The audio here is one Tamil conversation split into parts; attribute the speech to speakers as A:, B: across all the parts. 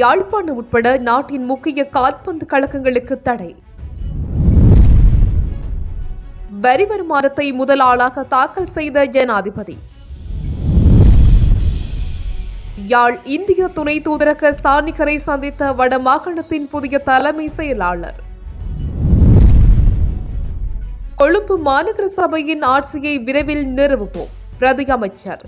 A: யாழ்ப்பாணம் உட்பட நாட்டின் முக்கிய கால்பந்து கழகங்களுக்கு தடை. வரி வருமானத்தை முதல் ஆளாக தாக்கல் செய்த ஜனாதிபதி. யாழ் இந்திய துணை தூதரக ஸ்தானிகரை சந்தித்த வடமாகாணத்தின் புதிய தலைமை செயலாளர். கொழும்பு மாநகர சபையின் ஆட்சியை விரைவில் நிறுவுவோம் பிரதி அமைச்சர்.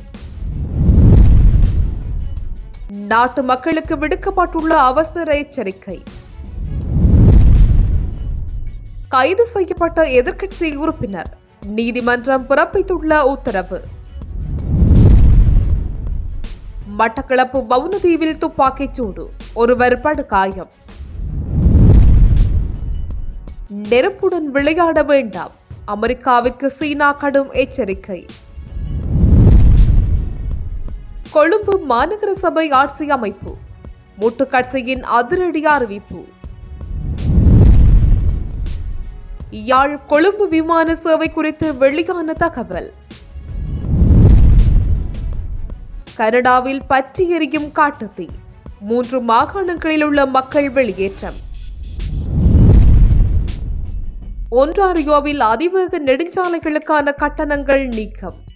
A: நாட்டு மக்களுக்கு விடுக்கப்பட்டுள்ள அவசர எச்சரிக்கை. கைது செய்யப்பட்ட எதிர்க்கட்சி உறுப்பினர் நீதிமன்றம் பிறப்பித்துள்ள உத்தரவு. மட்டக்களப்பு பவுனதீவில் துப்பாக்கிச் சூடு ஒருவர் படுகாயம். நெருப்புடன் விளையாட வேண்டாம் அமெரிக்காவுக்கு சீனா கடும் எச்சரிக்கை. கொழும்பு மாநகர சபை ஆட்சி அமைப்பு. முட்டுக்கட்சியின் அதிரடி அறிவிப்பு. யாழ் கொழும்பு விமான சேவை குறித்து வெளியான தகவல். கனடாவில் பற்றி எரியும் காட்டுத்தீ. மூன்று மாகாணங்களில் உள்ள மக்கள் வெளியேற்றம். ஒன்றாரியோவில் அதிவேக நெடுஞ்சாலைகளுக்கான கட்டணங்கள் நீக்கம்.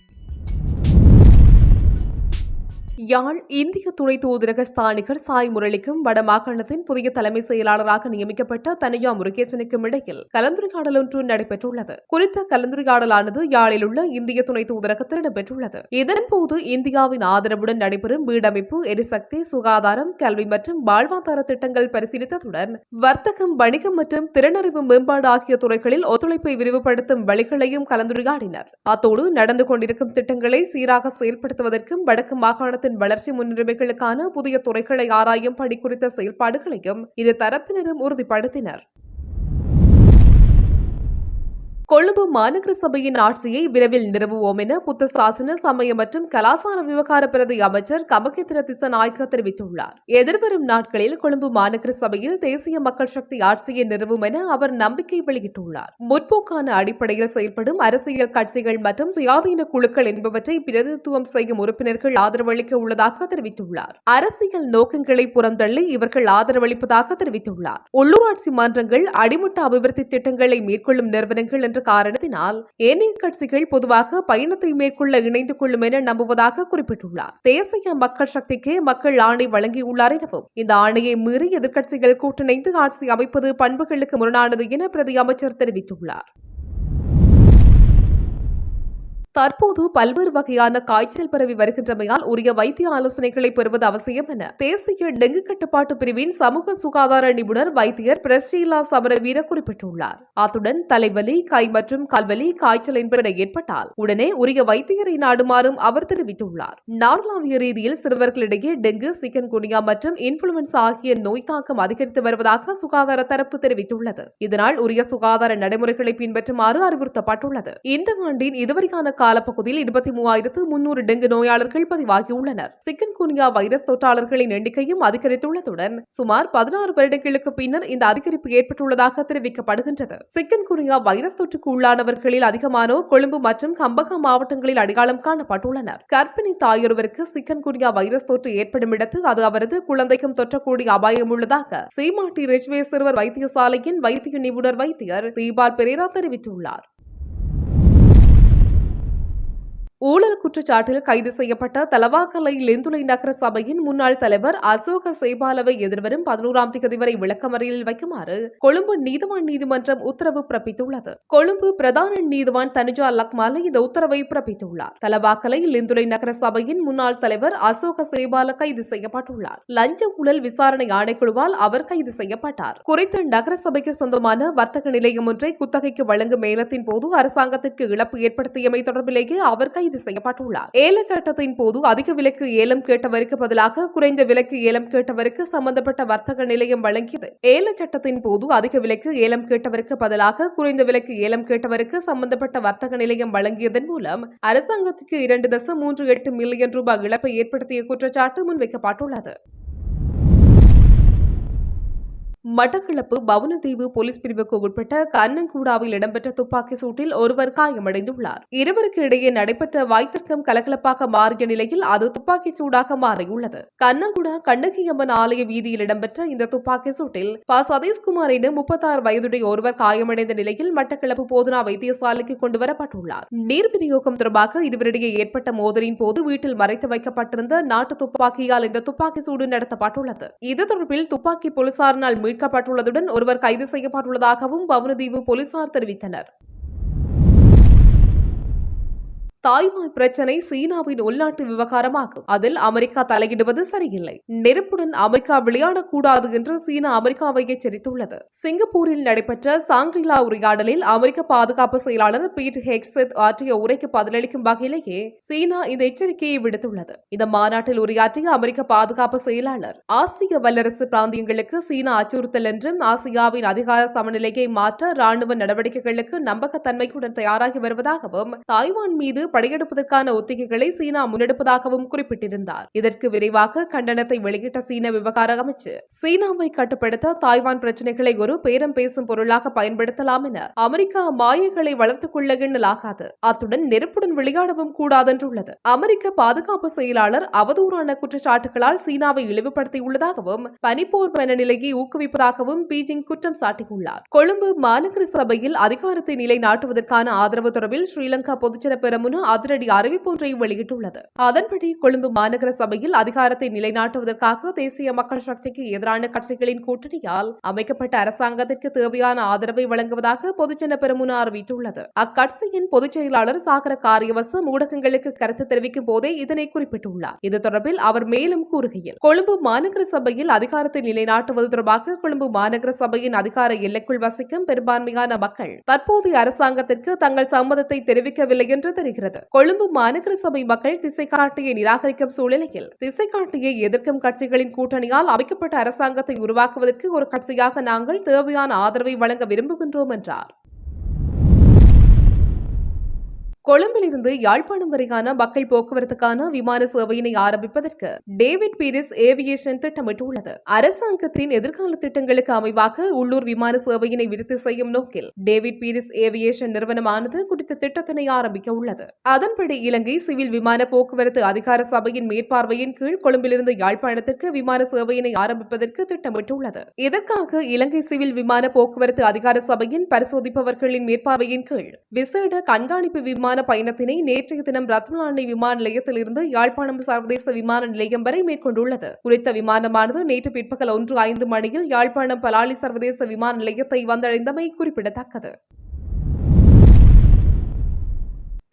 A: யாழ் இந்திய துணை தூதரக ஸ்தானிகர் சாய் முரளிக்கும் வடமாகாணத்தின் புதிய தலைமை செயலாளராக நியமிக்கப்பட்ட தனியா முருகேசனுக்கும் இடையில் கலந்துரையாடல் ஒன்று நடைபெற்றுள்ளது. குறித்த கலந்துரையாடலானது யாழில் உள்ள இந்திய துணை தூதரகத்தில் இடம்பெற்றுள்ளது. இதன்போது இந்தியாவின் ஆதரவுடன் நடைபெறும் வீடமைப்பு எரிசக்தி சுகாதாரம் கல்வி மற்றும் வாழ்வாதார திட்டங்கள் பரிசீலித்ததுடன் வர்த்தகம் வணிகம் மற்றும் திறனறிவு மேம்பாடு ஆகிய துறைகளில் ஒத்துழைப்பை விரிவுபடுத்தும் வழிகளையும் கலந்துரையாடினர். அத்தோடு நடந்து கொண்டிருக்கும் திட்டங்களை சீராக செயல்படுத்துவதற்கும் வடக்கு மாகாணத்தின் வளர்ச்சி முன்னுரிமைகளுக்கான புதிய துறைகளை ஆராயும் பணி குறித்த செயல்பாடுகளையும் இரு தரப்பினரும் உறுதிப்படுத்தினர். கொழும்பு மாநகர சபையின் ஆட்சியை விரைவில் நிறுவுவோம் என புத்த சாசன சமய மற்றும் கலாசார விவகார பிரதி அமைச்சர் கமகேந்திர திசநாயக்க தெரிவித்துள்ளார். எதிர்வரும் நாட்களில் கொழும்பு மாநகர சபையில் தேசிய மக்கள் சக்தி ஆட்சியை நிறுவும் என அவர் நம்பிக்கை வெளியிட்டுள்ளார். முற்போக்கான அடிப்படையில் செயல்படும் அரசியல் கட்சிகள் மற்றும் சுயாதீன குழுக்கள் என்பவற்றை பிரதிநிதித்துவம் செய்யும் உறுப்பினர்கள் ஆதரவளிக்க உள்ளதாக தெரிவித்துள்ளார். அரசியல் நோக்கங்களை புறந்தள்ளி இவர்கள் ஆதரவளிப்பதாக தெரிவித்துள்ளார். உள்ளூராட்சி மன்றங்கள் அடிமட்ட அபிவிருத்தி திட்டங்களை மேற்கொள்ளும் நிறுவனங்கள் என்ற காரணத்தினால் ஏனைய கட்சிகள் பொதுவாக பயணத்தை மேற்கொள்ள இணைந்து கொள்ளும் என நம்புவதாக குறிப்பிட்டுள்ளார். தேசிய மக்கள் சக்திக்கு மக்கள் ஆணை வழங்கியுள்ளார் எனவும் இந்த ஆணையை மீறி எதிர்க்கட்சிகள் கூட்டிணைந்து ஆட்சி அமைப்பது பண்புகளுக்கு முரணானது என பிரதி அமைச்சர் தெரிவித்துள்ளார். தற்போது பல்வேறு வகையான காய்ச்சல் பரவி வருகின்றமையால் உரிய வைத்திய ஆலோசனைகளை பெறுவது அவசியம் என தேசிய டெங்கு கட்டுப்பாட்டு பிரிவின் சமூக சுகாதார நிபுணர் வைத்தியர் பிரஸ்ரீலா சமரவீர குறிப்பிட்டுள்ளார். அத்துடன் தலைவலி கை மற்றும் கல்வலி காய்ச்சல் என்பன ஏற்பட்டால் உடனே உரிய வைத்தியரை நாடுமாறும் அவர் தெரிவித்துள்ளார். நாடளாவிய ரீதியில் சிறுவர்களிடையே டெங்கு சிக்கன் குனியா மற்றும் இன்ஃபுளுன்சா ஆகிய நோய் தாக்கம் அதிகரித்து வருவதாக சுகாதார தரப்பு தெரிவித்துள்ளது. இதனால் உரிய சுகாதார நடைமுறைகளை பின்பற்றுமாறு அறிவுறுத்தப்பட்டுள்ளது. இந்த ஆண்டின் இதுவரைக்கான காலப்பகுதியில் இருபத்தி மூவாயிரத்து முன்னூறு டெங்கு நோயாளர்கள் பதிவாகியுள்ளனர். சிக்கன் குனியா வைரஸ் தொற்றாளர்களின் எண்ணிக்கையும் அதிகரித்துள்ளதுடன் சுமார் பதினாறு வருடங்களுக்கு பின்னர் இந்த அதிகரிப்பு ஏற்பட்டுள்ளதாக தெரிவிக்கப்படுகின்றது. சிக்கன் குனியா வைரஸ் தொற்றுக்கு உள்ளானவர்களில் அதிகமானோர் கொழும்பு மற்றும் கம்பகம் மாவட்டங்களில் அடையாளம் காணப்பட்டுள்ளனர். கர்ப்பிணி தாயொருவருக்கு சிக்கன் குனியா வைரஸ் தொற்று ஏற்படும் இடத்து அது அவரது குழந்தைக்கும் தொற்றக்கூடிய அபாயம் உள்ளதாக சீமாட்டி ரெஜ்வே சிறுவர் வைத்தியசாலையின் வைத்திய நிபுணர் வைத்தியர் தீபால் பெரேரா தெரிவித்துள்ளார். ஊழல் குற்றச்சாட்டில் கைது செய்யப்பட்ட தலவாக்கலை லெந்துலை நகர சபையின் முன்னாள் தலைவர் அசோக சேபாலவை எதிர்வரும் பதினோராம் தேதி வரை விளக்கமறையில் வைக்குமாறு கொழும்பு நீதிவான் நீதிமன்றம் உத்தரவு பிறப்பித்துள்ளது. கொழும்பு பிரதான நீதிவான் தனுஜா லக்மால இந்த உத்தரவை பிறப்பித்துள்ளார். தலவாக்கலை லெந்துலை நகர சபையின் முன்னாள் தலைவர் அசோக சேபால கைது செய்யப்பட்டுள்ளார். லஞ்ச ஊழல் விசாரணை ஆணைக்குழுவால் அவர் கைது செய்யப்பட்டார். குறித்த நகர சபைக்கு சொந்தமான வர்த்தக நிலையம் ஒன்றை குத்தகைக்கு வழங்கும் மேலத்தின் போது அரசாங்கத்திற்கு இழப்பு ஏற்படுத்தியமை தொடர்பிலேயே அவர் கைது செய்யப்பட்டுள்ளார். ஏல சட்டத்தின் போது அதிக விலைக்கு ஏலம் கேட்டவருக்கு பதிலாக குறைந்த விலைக்கு ஏலம் கேட்டவருக்கு சம்பந்தப்பட்ட வர்த்தக நிலையம் வழங்கியது. ஏல சட்டத்தின் போது அதிக விலைக்கு ஏலம் கேட்டவருக்கு பதிலாக குறைந்த விலைக்கு ஏலம் கேட்டவருக்கு சம்பந்தப்பட்ட வர்த்தக நிலையம் வழங்கியதன் மூலம் அரசாங்கத்துக்கு இரண்டு தசம் மூன்று எட்டு மில்லியன் ரூபாய் இழப்பை ஏற்படுத்திய குற்றச்சாட்டு முன்வைக்கப்பட்டுள்ளது. மட்டக்களப்பு பவுனதீவு போலீஸ் பிரிவுக்கு உட்பட்ட கண்ணங்கூடாவில் இடம்பெற்ற துப்பாக்கி சூட்டில் ஒருவர் காயமடைந்துள்ளார். இருவருக்கு இடையே நடைபெற்ற வாய்த்திற்கம் கலகலப்பாக மாறிய நிலையில் அது துப்பாக்கி சூடாக மாறியுள்ளது. கண்ணங்குடா கண்ணகியம்மன் ஆலய வீதியில் இடம்பெற்ற இந்த துப்பாக்கி சூட்டில் ப. சதீஷ்குமார் என முப்பத்தாறு வயதுடைய ஒருவர் காயமடைந்த நிலையில் மட்டக்களப்பு போதனா வைத்தியசாலைக்கு கொண்டு வரப்பட்டுள்ளார் நீர் விநியோகம் தொடர்பாக இருவரிடையே ஏற்பட்ட மோதலின் போது வீட்டில் மறைத்து வைக்கப்பட்டிருந்த நாட்டு துப்பாக்கியால் இந்த துப்பாக்கி சூடு நடத்தப்பட்டுள்ளது. இது தொடர்பில் துப்பாக்கி போலீசாரினால் மீட்கப்பட்டுள்ளதுடன் ஒருவர் கைது செய்யப்பட்டுள்ளதாகவும் பவுனதீவு போலீசார் தெரிவித்தனர். தாய்வான் பிரச்சனை சீனாவின் உள்நாட்டு விவகாரமாகும். அதில் அமெரிக்கா தலையிடுவது சரியில்லை. நெருப்புடன் அமெரிக்கா விளையாடக்கூடாது என்று சீனா அமெரிக்காவை எச்சரித்துள்ளது. சிங்கப்பூரில் நடைபெற்ற சாங்கிலா உரையாடலில் அமெரிக்க பாதுகாப்பு செயலாளர் பீட் ஹெக்ஸத் ஆற்றிய உரைக்கு பதிலளிக்கும் வகையிலேயே சீனா இந்த எச்சரிக்கையை விடுத்துள்ளது. இந்த மாநாட்டில் உரையாற்றிய அமெரிக்க பாதுகாப்பு செயலாளர் ஆசிய வல்லரசு பிராந்தியங்களுக்கு சீனா அச்சுறுத்தல் என்றும் ஆசியாவின் அதிகார சமநிலையை மாற்ற ராணுவ நடவடிக்கைகளுக்கு நம்பகத்தன்மையுடன் தயாராகி வருவதாகவும் தாய்வான் மீது படையெடுப்பதற்கான ஒத்திகைகளை சீனா முன்னெடுப்பதாகவும் குறிப்பிட்டிருந்தார். இதற்கு விரைவாக கண்டனத்தை வெளியிட்ட சீன விவகார அமைச்சு சீனாவை கட்டுப்படுத்த தாய்வான் பிரச்சினைகளை ஒரு பேரம் பேசும் பொருளாக பயன்படுத்தலாம் என அமெரிக்கா மாயங்களை வளர்த்துக் கொள்ள எண்ணலாகாது. அத்துடன் நெருப்புடன் விளையாடவும் கூடாதென்றுள்ளது. அமெரிக்க பாதுகாப்பு செயலாளர் அவதூறான குற்றச்சாட்டுகளால் சீனாவை இழிவுபடுத்தியுள்ளதாகவும் பனிப்போர் மனநிலையை ஊக்குவிப்பதாகவும் பீஜிங் குற்றம் சாட்டியுள்ளார். கொழும்பு மாநகர சபையில் அதிகாரத்தை நிலைநாட்டுவதற்கான ஆதரவு தொடர்பில் ஸ்ரீலங்கா பொதுச்சன பெரமுன அதிரடி அறிவிப்பு ஒன்றை வெளியிட்டுள்ளது. அதன்படி கொழும்பு மாநகர சபையில் அதிகாரத்தை நிலைநாட்டுவதற்காக தேசிய மக்கள் சக்திக்கு எதிரான கட்சிகளின் கூட்டணியால் அமைக்கப்பட்ட அரசாங்கத்திற்கு தேவையான ஆதரவை வழங்குவதாக பொதுஜன பெருமுன அறிவித்துள்ளது. அக்கட்சியின் பொதுச் செயலாளர் சாகர காரியவசம் ஊடகங்களுக்கு கருத்து தெரிவிக்கும் போதே இதனை குறிப்பிட்டுள்ளார். இது தொடர்பில் அவர் மேலும் கூறுகையில் கொழும்பு மாநகர சபையில் அதிகாரத்தை நிலைநாட்டுவது தொடர்பாக கொழும்பு மாநகர சபையின் அதிகார எல்லைக்குள் வசிக்கும் பெரும்பான்மையான மக்கள் தற்போதைய அரசாங்கத்திற்கு தங்கள் சம்மதத்தை தெரிவிக்கவில்லை என்று தெரிகிறது. கொழும்பு மாநகர சபை மக்கள் திசை காட்டியை நிராகரிக்கும் சூழ்நிலையில் திசை காட்டியை எதிர்க்கும் கட்சிகளின் கூட்டணியால் அமைக்கப்பட்ட அரசாங்கத்தை உருவாக்குவதற்கு ஒரு கட்சியாக நாங்கள் தேவையான ஆதரவை வழங்க விரும்புகின்றோம் என்றார். கொழும்பிலிருந்து யாழ்ப்பாணம் வரையான மக்கள் போக்குவரத்துக்கான விமான சேவையினை ஆரம்பிப்பதற்கு டேவிட் பீரிஸ் ஏவியேஷன் திட்டமிட்டுள்ளது. அரசாங்கத்தின் எதிர்கால திட்டங்களுக்கு அமைவாக உள்ளூர் விமான சேவையினை விருத்தி செய்யும் நோக்கில் டேவிட் பீரிஸ் ஏவியேஷன் நிறுவனமானது குறித்த திட்டத்தினை ஆரம்பிக்க உள்ளது. அதன்படி இலங்கை சிவில் விமான போக்குவரத்து அதிகார சபையின் மேற்பார்வையின் கீழ் கொழும்பிலிருந்து யாழ்ப்பாணத்திற்கு விமான சேவையினை ஆரம்பிப்பதற்கு திட்டமிட்டுள்ளது. இதற்காக இலங்கை சிவில் விமான போக்குவரத்து அதிகார சபையின் பரிசோதிப்பவர்களின் மேற்பார்வையின் கீழ் விசேட கண்காணிப்பு விமான விமான பயணத்தினை நேற்றைய தினம் ரத்னலாண்டை விமான நிலையத்திலிருந்து யாழ்ப்பாணம் சர்வதேச விமான நிலையம் வரை மேற்கொண்டுள்ளது. குறித்த விமானமானது நேற்று பிற்பகல் ஒன்று ஐந்து மணியில் யாழ்ப்பாணம் பலாலி சர்வதேச விமான நிலையத்தை வந்தடைந்தமை குறிப்பிடத்தக்கது.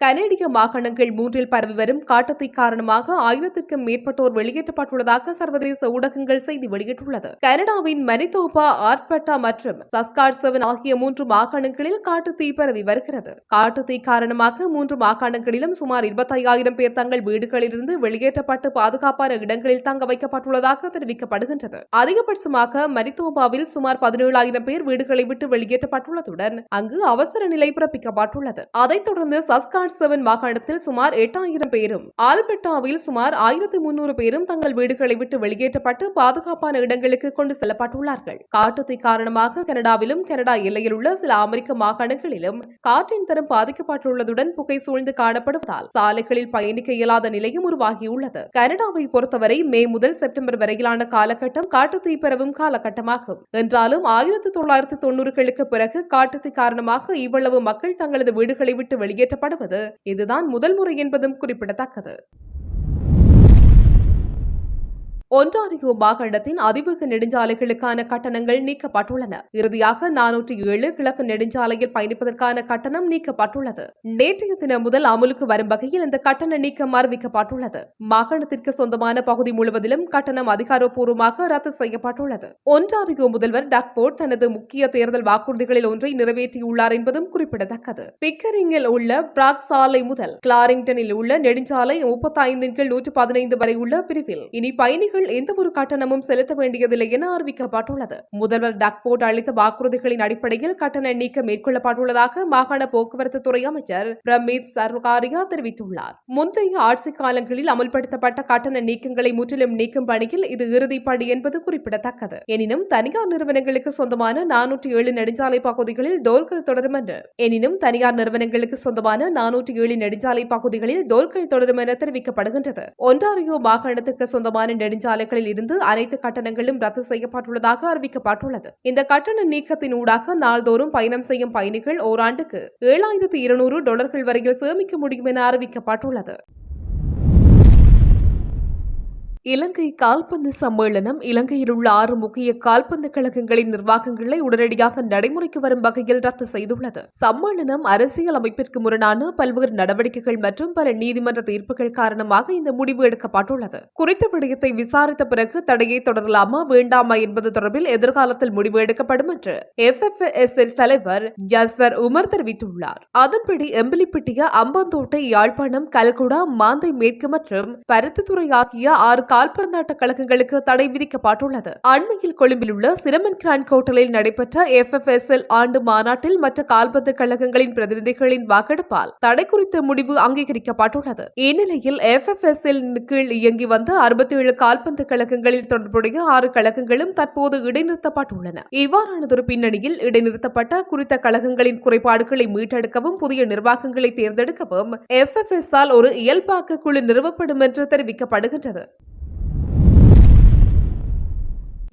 A: கனேடிய மாகாணங்கள் மூன்றில் பரவி வரும் காட்டத்தை காரணமாக ஆயிரத்திற்கும் மேற்பட்டோர் வெளியேற்றப்பட்டுள்ளதாக சர்வதேச ஊடகங்கள் செய்தி வெளியிட்டுள்ளது. கனடாவின் மனிதோபா ஆர்பட்டா மற்றும் சஸ்காட்சவன் ஆகிய மூன்று மாகாணங்களில் காட்டுத்தீ பரவி வருகிறது. காட்டுத்தீ காரணமாக மூன்று மாகாணங்களிலும் சுமார் இருபத்தையாயிரம் பேர் தங்கள் வீடுகளிலிருந்து வெளியேற்றப்பட்டு பாதுகாப்பான இடங்களில் தங்க வைக்கப்பட்டுள்ளதாக தெரிவிக்கப்படுகின்றது. அதிகபட்சமாக மரித்தோபாவில் சுமார் பதினேழாயிரம் பேர் வீடுகளை விட்டு வெளியேற்றப்பட்டுள்ளதுடன் அங்கு அவசர நிலை பிறப்பிக்கப்பட்டுள்ளது. அதைத் தொடர்ந்து சஸ்காட் செவன் மாகாணத்தில் சுமார் எட்டாயிரம் பேரும் ஆல்பெட்டாவில் சுமார் ஆயிரத்தி முன்னூறு பேரும் தங்கள் வீடுகளை விட்டு வெளியேற்றப்பட்டு பாதுகாப்பான இடங்களுக்கு கொண்டு செல்லப்பட்டுள்ளார்கள். காட்டுத்தீ காரணமாக கனடாவிலும் கனடா எல்லையில் உள்ள சில அமெரிக்க மாகாணங்களிலும் காற்றின் தரம் பாதிக்கப்பட்டுள்ளதுடன் புகை சூழ்ந்து காணப்படுவதால் சாலைகளில் பயணிக்க இயலாத நிலையும் உருவாகியுள்ளது. கனடாவை பொறுத்தவரை மே முதல் செப்டம்பர் வரையிலான காலகட்டம் காட்டுத்தீ பரவும் காலகட்டமாகும். என்றாலும் ஆயிரத்தி தொள்ளாயிரத்தி தொன்னூறுகளுக்கு பிறகு காட்டுத்தீ காரணமாக இவ்வளவு மக்கள் தங்களது வீடுகளை விட்டு வெளியேற்றப்படுவது இதுதான் முதல் முறை என்பதும் குறிப்பிடத்தக்கது. ஒன்றாரியோ மாகாணத்தின் அதிவேக நெடுஞ்சாலைகளுக்கான கட்டணங்கள் நீக்கப்பட்டுள்ளன. இறுதியாக நானூற்றி ஏழு கிழக்கு நெடுஞ்சாலையில் பயணிப்பதற்கான கட்டணம் நீக்கப்பட்டுள்ளது. நேற்றைய தினம் முதல் அமலுக்கு வரும் வகையில் இந்த கட்டண நீக்கம் அறிவிக்கப்பட்டுள்ளது. மாகாணத்திற்கு சொந்தமான பகுதி முழுவதிலும் கட்டணம் அதிகாரப்பூர்வமாக ரத்து செய்யப்பட்டுள்ளது. ஒன்றாரியோ முதல்வர் டக்போர்ட் தனது முக்கிய தேர்தல் வாக்குறுதிகளில் ஒன்றை நிறைவேற்றியுள்ளார் என்பதும் குறிப்பிடத்தக்கது. பிக்கரிங்கில் உள்ள பிராக் சாலை முதல் கிளாரிங்டனில் உள்ள நெடுஞ்சாலை முப்பத்தி ஐந்தின் கீழ் நூற்று பதினைந்து வரை உள்ள பிரிவில் இனி பயணிகள் மக்கள் எந்த ஒரு கட்டணமும் செலுத்த வேண்டியதில்லை என அறிவிக்கப்பட்டுள்ளது. முதல்வர் டக்போர்ட் அளித்த வாக்குறுதிகளின் அடிப்படையில் கட்டண நீக்கம் மேற்கொள்ளப்பட்டுள்ளதாக மாகாண போக்குவரத்து துறை அமைச்சர் பிரமீத் சர்வகாரியா தெரிவித்துள்ளார். முந்தைய ஆட்சி காலங்களில் அமல்படுத்தப்பட்ட கட்டண நீக்கங்களை முற்றிலும் நீக்கும் பணியில் இது இறுதிப்படி என்பது குறிப்பிடத்தக்கது. எனினும் தனியார் நிறுவனங்களுக்கு சொந்தமான நானூற்றி ஏழு நெடுஞ்சாலை பகுதிகளில் டோல்கள் தொடரும் என்று எனினும் தனியார் நிறுவனங்களுக்கு சொந்தமான நானூற்றி ஏழு நெடுஞ்சாலை பகுதிகளில் டோல்கள் தொடரும் என தெரிவிக்கப்படுகின்றது. ஒன்டாரியோ மாகாணத்திற்கு சொந்தமான நெடுஞ்சாலைகளில் இருந்து அனைத்து கட்டணங்களும் ரத்து செய்யப்பட்டுள்ளதாக அறிவிக்கப்பட்டுள்ளது. இந்த கட்டண நீக்கத்தின் ஊடாக நாள்தோறும் பயணம் செய்யும் பயணிகள் ஓராண்டுக்கு ஏழாயிரத்து இருநூறு டாலர்கள் வரையில் சேமிக்க முடியும் என அறிவிக்கப்பட்டுள்ளது. இலங்கை கால்பந்து சம்மேளனம் இலங்கையில் உள்ள ஆறு முக்கிய கால்பந்து கழகங்களின் நிர்வாகங்களை உடனடியாக நடைமுறைக்கு வரும் வகையில் ரத்து செய்துள்ளது. சம்மேளனம் அரசியல் அமைப்பிற்கு முரணான பல்வேறு நடவடிக்கைகள் மற்றும் பல நீதிமன்ற தீர்ப்புகள் காரணமாக இந்த முடிவு எடுக்கப்பட்டுள்ளது. குறித்த விடயத்தை விசாரித்த பிறகு தடையை தொடரலாமா வேண்டாமா என்பது தொடர்பில் எதிர்காலத்தில் முடிவு எடுக்கப்படும் என்று எஃப்எஃப்எஸ் தலைவர் ஜஸ்வர் உமர் தெரிவித்துள்ளார். அதன்படி எம்பிலிப்பட்டிய அம்பந்தோட்டை யாழ்ப்பாணம் கல்குடா மாந்தை மேற்கு மற்றும் பருத்தித்துறை ஆகிய ஆறு கால்பந்தாட்ட கழகங்களுக்கு தடை விதிக்கப்பட்டுள்ளது. அண்மையில் கொழும்பில் உள்ள சிரமன் கிராண்ட் ஹோட்டலில் நடைபெற்ற எஃப்எஃப்எஸ்எல் ஆண்டு மாநாட்டில் மற்ற கால்பந்து கழகங்களின் பிரதிநிதிகளின் வாக்கெடுப்பால் தடை குறித்த முடிவு அங்கீகரிக்கப்பட்டுள்ளது. இந்நிலையில் எஃப்எஃப்எஸ்எல் கீழ் இயங்கி வந்த அறுபத்தி ஏழு கால்பந்து கழகங்களில் தொடர்புடைய ஆறு கழகங்களும் தற்போது இடைநிறுத்தப்பட்டுள்ளன. இவ்வாறானதொரு பின்னணியில் இடைநிறுத்தப்பட்ட குறித்த கழகங்களின் குறைபாடுகளை மீட்டெடுக்கவும் புதிய நிர்வாகங்களை தேர்ந்தெடுக்கவும் எஃப்எஃப்எஸ் ஆல் ஒரு இயல்பாக்க குழு நிறுவப்படும் என்று தெரிவிக்கப்படுகின்றது.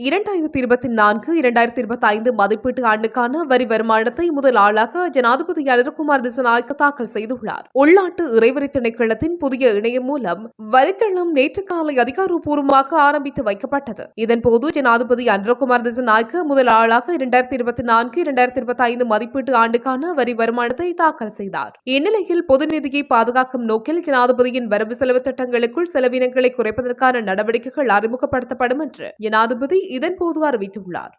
A: இரண்டாயிரத்தி இருபத்தி நான்கு இரண்டாயிரத்தி இருபத்தி ஐந்து மதிப்பீட்டு ஆண்டுக்கான வரி வருமானத்தை முதல் ஆளாக ஜனாதிபதி அனிருகுமார் திசநாயக்க தாக்கல் செய்துள்ளார். உள்நாட்டு இறைவரி திணைக்களத்தின் புதிய இணையம் மூலம் வரித்தளம் நேற்று காலை அதிகாரப்பூர்வமாக ஆரம்பித்து வைக்கப்பட்டது. இதன்போது ஜனாதிபதி அனிருகுமார் திசநாயக்க முதல் ஆளாக இரண்டாயிரத்தி இருபத்தி நான்கு இரண்டாயிரத்தி இருபத்தி ஐந்து மதிப்பீட்டு ஆண்டுக்கான வரி வருமானத்தை தாக்கல் செய்தார். இந்நிலையில் பொது நிதியை பாதுகாக்கும் நோக்கில் ஜனாதிபதியின் வரவு செலவு திட்டங்களுக்குள் செலவினங்களை குறைப்பதற்கான நடவடிக்கைகள் அறிமுகப்படுத்தப்படும் என்று ஜனாதிபதி இதன்போது அறிவித்துள்ளார்